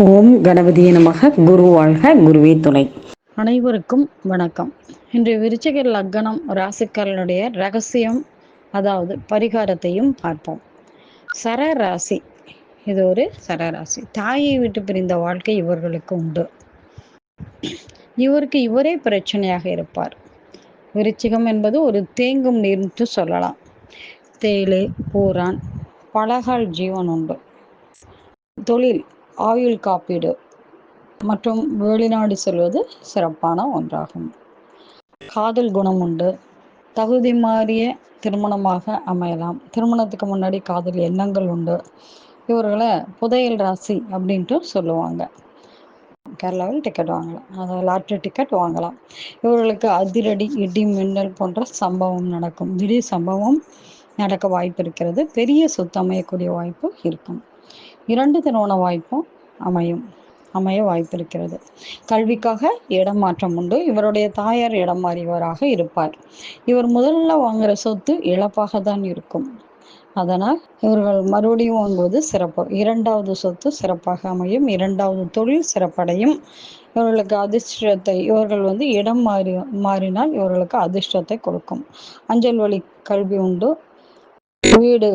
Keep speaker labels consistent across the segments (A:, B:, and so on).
A: ஓம் கணபதியே நமக. குரு வாழ்க குருவே துணை.
B: அனைவருக்கும் வணக்கம். இன்று விருச்சிக லக்னம் ராசிக்காரனுடைய ரகசியம் அதாவது பரிகாரத்தையும் பார்ப்போம். சரராசி. இது ஒரு சரராசி. தாயை விட்டு பிரிந்த வாழ்க்கை இவர்களுக்கு உண்டு. இவருக்கு இவரே பிரச்சனையாக இருப்பார். விருச்சிகம் என்பது ஒரு தேங்கும் நீர்னு சொல்லலாம். தேயிலை பூரான் பலகால் ஜீவன் உண்டு. தொழில். ஆயுள் காப்பீடு மற்றும் வெளிநாடு செல்வது சிறப்பான ஒன்றாகும். காதல் குணம் உண்டு. தகுதி மாறிய திருமணமாக அமையலாம். திருமணத்துக்கு முன்னாடி காதல் எண்ணங்கள் உண்டு. இவர்களை புதையல் ராசி அப்படின்ட்டு சொல்லுவாங்க. கேரளாவில் டிக்கெட் வாங்கலாம். அதாவது லாட்ரி டிக்கெட் வாங்கலாம். இவர்களுக்கு அதிரடி இடி மின்னல் போன்ற சம்பவம் நடக்கும். திடீர் சம்பவம் நடக்க வாய்ப்பு இருக்கிறது. பெரிய சொத்து அமையக்கூடிய வாய்ப்பு இருக்கும். இரண்டு திருமண வாய்ப்பும் அமையும் அமைய வாய்ப்பு இருக்கிறது கல்விக்காக இடம் மாற்றம் உண்டு. இவருடைய தாயார் இடம் மாறியவராக இருப்பார். இவர் முதல்ல வாங்குற சொத்து இழப்பாக தான் இருக்கும். அதனால் இவர்கள் மறுபடியும் வாங்குவது சிறப்பு. இரண்டாவது சொத்து சிறப்பாக அமையும். இரண்டாவது தொழில் சிறப்படையும். இவர்களுக்கு அதிர்ஷ்டத்தை இவர்கள் வந்து இடம் மாறி மாறினால் இவர்களுக்கு அதிர்ஷ்டத்தை கொடுக்கும். அஞ்சல் வழி கல்வி உண்டு. வீடு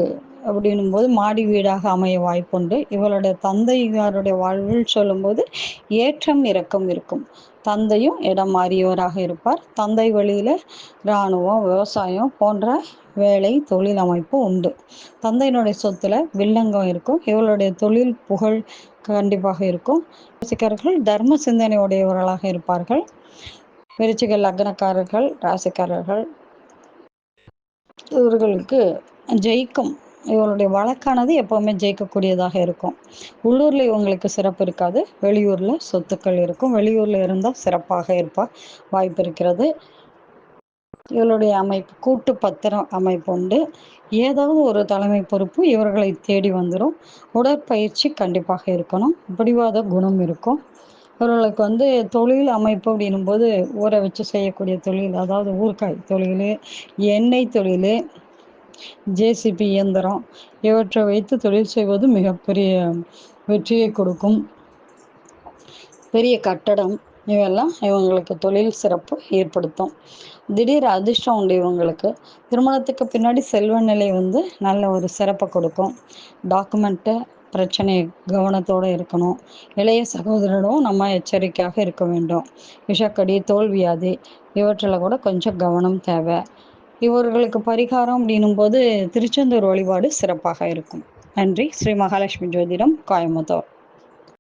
B: அப்படின்னும் போது மாடி வீடாக அமைய வாய்ப்புண்டு. இவளுடைய தந்தையாருடைய வாழ்வில் சொல்லும்போது ஏற்றம் இறக்கம் இருக்கும். தந்தையும் இடம் மாறியவராக இருப்பார். தந்தை வழியில இராணுவம் விவசாயம் போன்ற வேலை தொழில் அமைப்பு உண்டு. தந்தையினுடைய சொத்துல வில்லங்கம் இருக்கும். இவளுடைய தொழில் புகழ் கண்டிப்பாக இருக்கும். ராசிக்காரர்கள் தர்ம சிந்தனை உடையவர்களாக இருப்பார்கள். விருச்சிக லக்னக்காரர்கள் ராசிக்காரர்கள். இவர்களுக்கு ஜெயிக்கும் இவருடைய வழக்கானது எப்பவுமே ஜெயிக்கக்கூடியதாக இருக்கும். உள்ளூர்ல இவங்களுக்கு சிறப்பு இருக்காது. வெளியூர்ல சொத்துக்கள் இருக்கும். வெளியூர்ல இருந்தால் சிறப்பாக இருப்பா. வாய்ப்பு இருக்கிறது. இவருடைய அமைப்பு கூட்டு பத்திரம் அமைப்பு உண்டு. ஏதாவது ஒரு தலைமை பொறுப்பு இவர்களை தேடி வந்துடும் உடற்பயிற்சி கண்டிப்பாக இருக்கணும். பிடிவாத குணம் இருக்கும். இவர்களுக்கு வந்து தொழில் அமைப்பு அப்படின்னும் போது ஊற வச்சு செய்யக்கூடிய தொழில் அதாவது ஊறுகாய் தொழில் எண்ணெய் தொழில் ஜேசிபி இயந்திரம். இவற்றை வைத்து தொழில் செய்வது மிகப்பெரிய வெற்றியை கொடுக்கும். பெரிய கட்டடம். இவெல்லாம் இவங்களுக்கு தொழில் சிறப்பு ஏற்படுத்தும். திடீர் அதிர்ஷ்டம் உண்டு இவங்களுக்கு. திருமணத்துக்கு பின்னாடி செல்வ நிலை வந்து நல்ல ஒரு சிறப்பை கொடுக்கும். டாக்குமெண்ட்டு பிரச்சனை கவனத்தோடு இருக்கணும். இளைய சகோதரனும் நம்ம எச்சரிக்கையாக இருக்க வேண்டும். விஷக்கடி தோல்வியாதி இவற்றில் கூட கொஞ்சம் கவனம் தேவை. இவர்களுக்கு பரிகாரம் அப்படின்னும் போது திருச்செந்தூர் வழிபாடு சிறப்பாக இருக்கும். நன்றி. ஸ்ரீ மகாலட்சுமி ஜோதிடம் கோயம்புத்தூர்